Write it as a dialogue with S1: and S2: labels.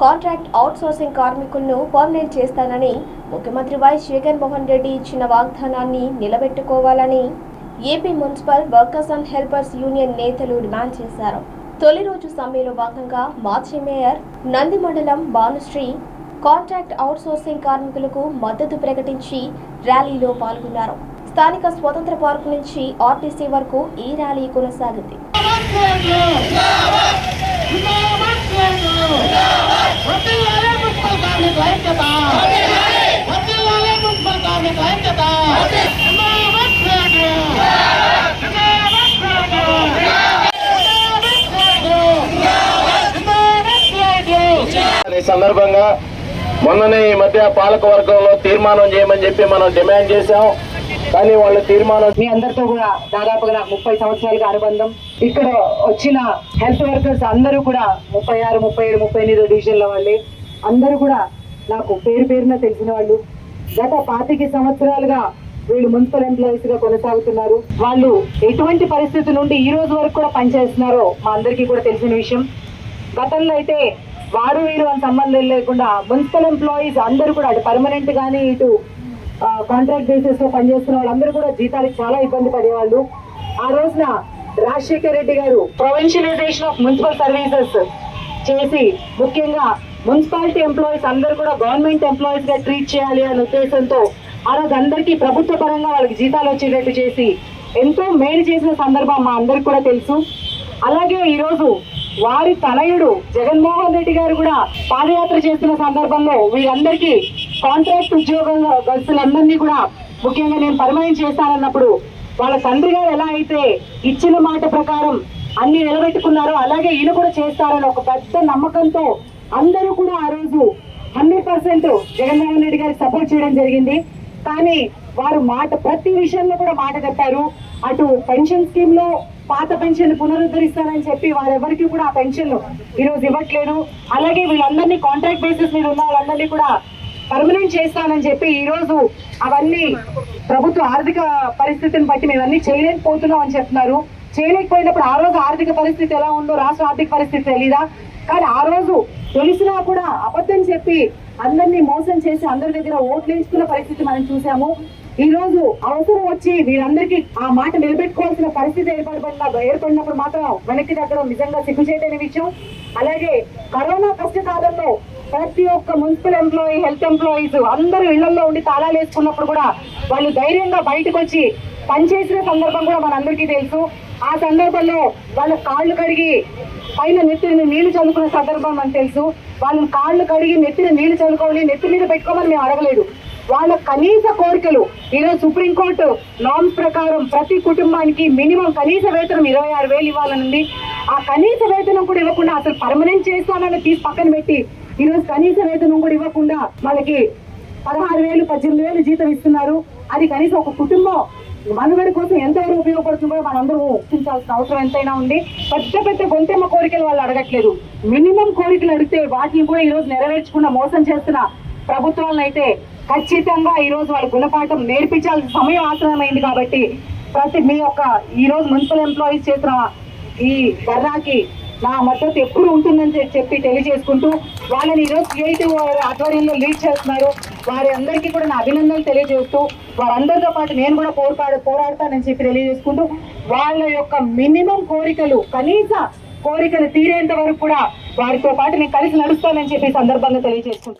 S1: Contract outsourcing కార్మికులను permanent చేస్తానని ముఖ్యమంత్రి వైఎస్ జగన్మోహన్ రెడ్డి ఇచ్చిన వాగ్దానాన్ని నిలబెట్టుకోవాలని AP municipal workers and helpers union నేతలు డిమాండ్ చేశారు. తొలి రోజు సమ్మెలో భాగంగా మాజీ మేయర్ నంది మండలం భానుశ్రీ కాంట్రాక్ట్ అవుట్సోర్సింగ్ కార్మికులకు మద్దతు ప్రకటించి ర్యాలీలో పాల్గొన్నారు. స్థానిక స్వతంత్ర పార్క్ నుంచి ఆర్టీసీ వరకు ఈ ర్యాలీ కొనసాగింది.
S2: ఈ సందర్భంగా మొన్ననే ఈ మధ్య పాలక వర్గంలో తీర్మానం చేయమని చెప్పి మనం డిమాండ్ చేశాం. కానీ వాళ్ళ తీర్మానం
S3: మీ అందరితో కూడా దాదాపుగా నాకు ముప్పై సంవత్సరాలుగా అనుబంధం. ఇక్కడ వచ్చిన హెల్త్ వర్కర్స్ అందరూ కూడా ముప్పై ఆరు ముప్పై ఏడు ముప్పై ఎనిమిది డివిజన్ల వాళ్ళే. అందరూ కూడా నాకు పేరు పేరున తెలిసిన వాళ్ళు గత పాతిక సంవత్సరాలుగా వీళ్ళు మున్సిపల్ ఎంప్లాయీస్గా కొనసాగుతున్నారు. వాళ్ళు ఎటువంటి పరిస్థితి నుండి ఈ రోజు వరకు కూడా పనిచేస్తున్నారో మా అందరికీ కూడా తెలిసిన విషయం. గతంలో అయితే వారు వీరు అని సంబంధం లేకుండా మున్సిపల్ ఎంప్లాయీస్ అందరూ కూడా అటు పర్మనెంట్ కానీ ఇటు కాంట్రాక్ట్ బేసిస్లో పనిచేస్తున్న వాళ్ళందరూ కూడా జీతాలకు చాలా ఇబ్బంది పడేవాళ్ళు. ఆ రోజున రాజశేఖర రెడ్డి గారు ప్రొవిన్షియలైజేషన్ ఆఫ్ మున్సిపల్ సర్వీసెస్ చేసి ముఖ్యంగా మున్సిపాలిటీ ఎంప్లాయీస్ అందరూ కూడా గవర్నమెంట్ ఎంప్లాయీస్గా ట్రీట్ చేయాలి అనే ఉద్దేశంతో ఆ రోజు అందరికీ ప్రభుత్వ పరంగా వాళ్ళకి జీతాలు వచ్చేటట్టు చేసి ఎంతో మేలు చేసిన సందర్భం మా అందరికి కూడా తెలుసు. అలాగే ఈరోజు వారి తనయుడు జగన్మోహన్ రెడ్డి గారు కూడా పాదయాత్ర చేస్తున్న సందర్భంలో వీరందరికీ కాంట్రాక్ట్ ఉద్యోగంలో గస్తులందరినీ కూడా ముఖ్యంగా నేను పర్మనెంట్ చేస్తానన్నప్పుడు వాళ్ళ తండ్రి గారు ఎలా అయితే ఇచ్చిన మాట ప్రకారం అన్ని నిలబెట్టుకున్నారో అలాగే ఈయన కూడా చేస్తారని ఒక పెద్ద నమ్మకంతో అందరూ కూడా ఆ రోజు హండ్రెడ్ పర్సెంట్ జగన్మోహన్ రెడ్డి గారికి సపోర్ట్ చేయడం జరిగింది. కానీ వారు మాట ప్రతి విషయంలో కూడా మాట చెప్పారు అటు పెన్షన్ స్కీమ్లో పాత పెన్షన్ పునరుద్ధరిస్తానని చెప్పి వారెవరికి కూడా ఆ పెన్షన్ ఈరోజు ఇవ్వట్లేదు. అలాగే వీళ్ళందరినీ కాంట్రాక్ట్ బేసిస్ మీద ఉన్న వాళ్ళందరినీ కూడా పర్మనెంట్ చేస్తానని చెప్పి ఈరోజు అవన్నీ ప్రభుత్వ ఆర్థిక పరిస్థితిని బట్టి మేము అన్ని చేయలేకపోతున్నాం అని చెప్తున్నారు. చేయలేకపోయినప్పుడు ఆ రోజు ఆర్థిక పరిస్థితి ఎలా ఉందో రాష్ట్ర ఆర్థిక పరిస్థితి తెలీదా? కానీ ఆ రోజు తెలిసినా కూడా అబద్ధం చెప్పి అందరినీ మోసం చేసి అందరి దగ్గర ఓట్లు వేసుకున్న పరిస్థితి మనం చూసాము. ఈ రోజు అవసరం వచ్చి వీరందరికీ ఆ మాట నిలబెట్టుకోవాల్సిన పరిస్థితి ఏర్పడిన ఏర్పడినప్పుడు మాత్రం వెనక్కి తగ్గడం నిజంగా సిగ్గుచేయని విషయం. అలాగే కరోనా కష్టకాలంలో ప్రతి ఒక్క మున్సిపల్ ఎంప్లాయీ హెల్త్ ఎంప్లాయీస్ అందరూ ఇళ్ళలో ఉండి తాళాలు వేసుకున్నప్పుడు కూడా వాళ్ళు ధైర్యంగా బయటకు వచ్చి పనిచేసిన సందర్భం కూడా మనందరికీ తెలుసు. ఆ సందర్భంలో వాళ్ళ కాళ్ళు కడిగి పైన నెత్తిని నీళ్ళు చల్లుకున్న సందర్భం మనకు తెలుసు. వాళ్ళని కాళ్ళు కడిగి నెత్తిన నీళ్ళు చల్లుకోవాలి నెత్తి మీద పెట్టుకోమని మేము అడగలేదు. వాళ్ళ కనీస కోరికలు. ఈరోజు సుప్రీంకోర్టు నామ్స్ ప్రకారం ప్రతి కుటుంబానికి మినిమం కనీస వేతనం ఇరవై ఆరు వేలు ఇవ్వాలనుంది. ఆ కనీస వేతనం కూడా ఇవ్వకుండా అసలు పర్మనెంట్ చేస్తానని తీసి పక్కన పెట్టి ఈరోజు కనీస వేతనం కూడా ఇవ్వకుండా వాళ్ళకి పదహారు వేలు పద్దెనిమిది వేలు జీతం ఇస్తున్నారు. అది కనీసం ఒక కుటుంబం మనుగడ కోసం ఎంతవరకు ఉపయోగపడుతుందో మనందరూ ఊహించాల్సిన అవసరం ఎంతైనా ఉంది. పెద్ద పెద్ద గొంతెమ్మ కోరికలు వాళ్ళు అడగట్లేదు. మినిమం కోరికలు అడిగితే వాటిని కూడా ఈరోజు నెరవేర్చకుండా మోసం చేస్తున్న ప్రభుత్వాలను అయితే ఖచ్చితంగా ఈ రోజు వాళ్ళ గుణపాఠం నేర్పించాల్సిన సమయం ఆసనమైంది కాబట్టి ప్రతి మీ యొక్క ఈ రోజు మున్సిపల్ ఎంప్లాయీస్ చేసిన ఈ ధర్నాకి నా మద్దతు ఎప్పుడు ఉంటుందని చెప్పి తెలియజేసుకుంటూ వాళ్ళని ఈరోజు క్రియేటివ్ ఆధ్వర్యంలో లీడ్ చేస్తున్నారు. వారి అందరికీ కూడా నా అభినందనలు తెలియజేస్తూ వారందరితో పాటు నేను కూడా పోరాడు పోరాడతానని చెప్పి తెలియజేసుకుంటూ వాళ్ళ యొక్క మినిమం కోరికలు కనీస కోరికలు తీరేంత వరకు కూడా వారితో పాటు నేను కలిసి నడుస్తానని చెప్పి సందర్భంగా తెలియజేసుకుంటున్నాను.